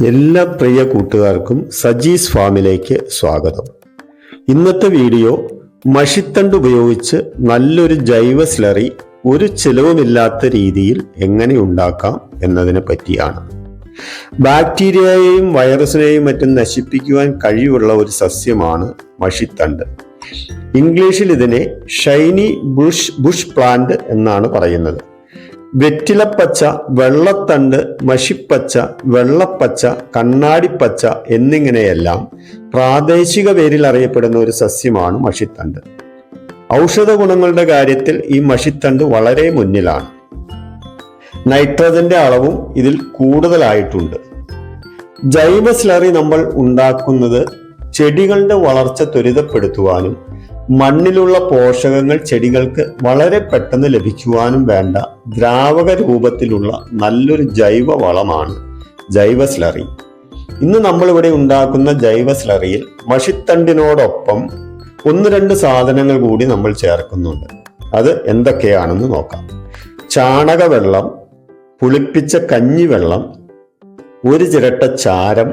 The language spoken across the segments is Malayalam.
എല്ലാ പ്രിയ കൂട്ടുകാർക്കും സജീസ് ഫാമിലേക്ക് സ്വാഗതം. ഇന്നത്തെ വീഡിയോ മഷിത്തണ്ട് ഉപയോഗിച്ച് നല്ലൊരു ജൈവ സ്ലറി ഒരു ചിലവുമില്ലാത്ത രീതിയിൽ എങ്ങനെ ഉണ്ടാക്കാം എന്നതിനെ പറ്റിയാണ്. ബാക്ടീരിയയെയും വൈറസിനെയും മറ്റും നശിപ്പിക്കുവാൻ കഴിവുള്ള ഒരു സസ്യമാണ് മഷിത്തണ്ട്. ഇംഗ്ലീഷിൽ ഇതിനെ ഷൈനി ബുഷ് ബുഷ് പ്ലാന്റ് എന്നാണ് പറയുന്നത്. വെറ്റിലപ്പച്ച വെള്ളത്തണ്ട് മഷിപ്പച്ച വെള്ളപ്പച്ച കണ്ണാടിപ്പച്ച എന്നിങ്ങനെയെല്ലാം പ്രാദേശിക പേരിൽ അറിയപ്പെടുന്ന ഒരു സസ്യമാണ് മഷിത്തണ്ട്. ഔഷധ ഗുണങ്ങളുടെ കാര്യത്തിൽ ഈ മഷിത്തണ്ട് വളരെ മുന്നിലാണ്. നൈട്രജന്റെ അളവും ഇതിൽ കൂടുതലായിട്ടുണ്ട്. ജൈവ സ്ലറി നമ്മൾ ഉണ്ടാക്കുന്നത് ചെടികളുടെ വളർച്ച ത്വരിതപ്പെടുത്തുവാനും മണ്ണിലുള്ള പോഷകങ്ങൾ ചെടികൾക്ക് വളരെ പെട്ടെന്ന് ലഭിക്കുവാനും വേണ്ട ദ്രാവക രൂപത്തിലുള്ള നല്ലൊരു ജൈവ വളമാണ് ജൈവ സ്ലറി ഇന്ന് നമ്മളിവിടെ ഉണ്ടാക്കുന്ന ജൈവ സ്ലറിയിൽ മഷിത്തണ്ടിനോടൊപ്പം ഒന്ന് രണ്ട് സാധനങ്ങൾ കൂടി നമ്മൾ ചേർക്കുന്നുണ്ട്. അത് എന്തൊക്കെയാണെന്ന് നോക്കാം. ചാണകവെള്ളം പുളിപ്പിച്ച കഞ്ഞിവെള്ളം ഒരു ചിരട്ട ചാരം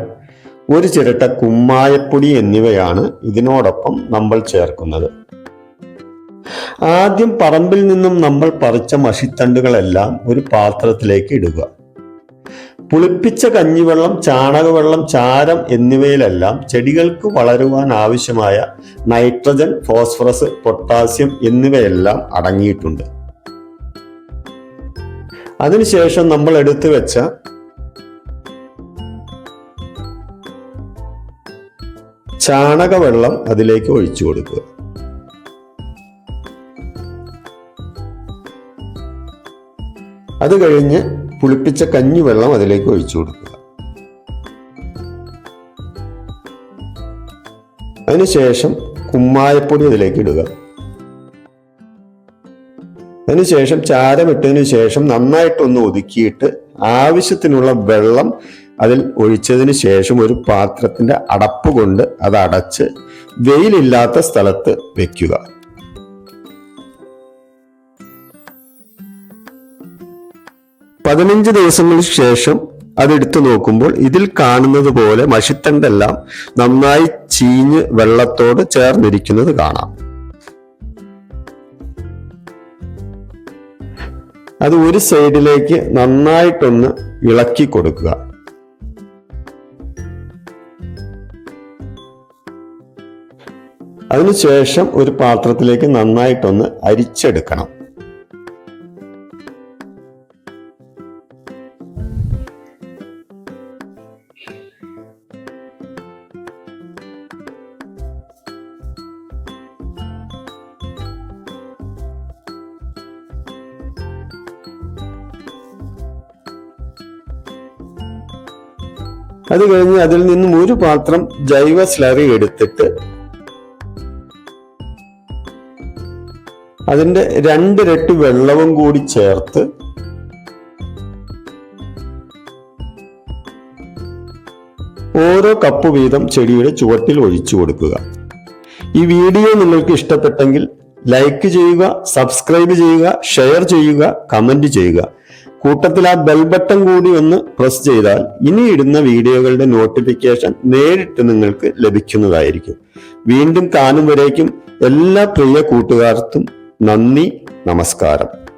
ഒരു ചിരട്ട കുമ്മായപ്പൊടി എന്നിവയാണ് ഇതിനോടൊപ്പം നമ്മൾ ചേർക്കുന്നത്. ആദ്യം പറമ്പിൽ നിന്നും നമ്മൾ പറിച്ച മഷിത്തണ്ടുകളെല്ലാം ഒരു പാത്രത്തിലേക്ക് ഇടുക. പുളിപ്പിച്ച കഞ്ഞിവെള്ളം ചാണകവെള്ളം ചാരം എന്നിവയിലെല്ലാം ചെടികൾക്ക് വളരുവാൻ ആവശ്യമായ നൈട്രജൻ ഫോസ്ഫറസ് പൊട്ടാസ്യം എന്നിവയെല്ലാം അടങ്ങിയിട്ടുണ്ട്. അതിനുശേഷം നമ്മൾ എടുത്തു വെച്ച ചാണകവെള്ളം അതിലേക്ക് ഒഴിച്ചു കൊടുക്കുക. അത് കഴിഞ്ഞ് പുളിപ്പിച്ച കഞ്ഞിവെള്ളം അതിലേക്ക് ഒഴിച്ചു കൊടുക്കുക. അതിനുശേഷം കുമ്മായപ്പൊടി അതിലേക്ക് ഇടുക. അതിനുശേഷം ചാരമിട്ടതിനു ശേഷം നന്നായിട്ടൊന്ന് ഒതുക്കിയിട്ട് ആവശ്യത്തിനുള്ള വെള്ളം അതിൽ ഒഴിച്ചതിന് ശേഷം ഒരു പാത്രത്തിന്റെ അടപ്പ് കൊണ്ട് അത് അടച്ച് വെയിലില്ലാത്ത സ്ഥലത്ത് വെക്കുക. പതിനഞ്ച് ദിവസങ്ങൾക്ക് ശേഷം അതെടുത്തു നോക്കുമ്പോൾ ഇതിൽ കാണുന്നത് പോലെ മഷിത്തണ്ടെല്ലാം നന്നായി ചീഞ്ഞ് വെള്ളത്തോട് ചേർന്നിരിക്കുന്നത് കാണാം. അത് ഒരു സൈഡിലേക്ക് നന്നായിട്ടൊന്ന് ഇളക്കി കൊടുക്കുക. അതിനുശേഷം ഒരു പാത്രത്തിലേക്ക് നന്നായിട്ടൊന്ന് അരിച്ചെടുക്കണം. അത് കഴിഞ്ഞ് അതിൽ നിന്നും ഒരു പാത്രം ജൈവ സ്ലറി എടുത്തിട്ട് അതിന്റെ രണ്ടിരട്ടി വെള്ളവും കൂടി ചേർത്ത് ഓരോ കപ്പ് വീതം ചെടിയുടെ ചുവട്ടിൽ ഒഴിച്ചു കൊടുക്കുക. ഈ വീഡിയോ നിങ്ങൾക്ക് ഇഷ്ടപ്പെട്ടെങ്കിൽ ലൈക്ക് ചെയ്യുക സബ്സ്ക്രൈബ് ചെയ്യുക ഷെയർ ചെയ്യുക കമന്റ് ചെയ്യുക. കൂട്ടത്തിൽ ആ ബെൽ ബട്ടൺ കൂടി ഒന്ന് പ്രസ് ചെയ്താൽ ഇനി ഇടുന്ന വീഡിയോകളുടെ നോട്ടിഫിക്കേഷൻ നേരിട്ട് നിങ്ങൾക്ക് ലഭിക്കുന്നതായിരിക്കും. വീണ്ടും കാണും വരേക്കും എല്ലാ പ്രിയ കൂട്ടുകാർക്കും നന്ദി നമസ്കാരം.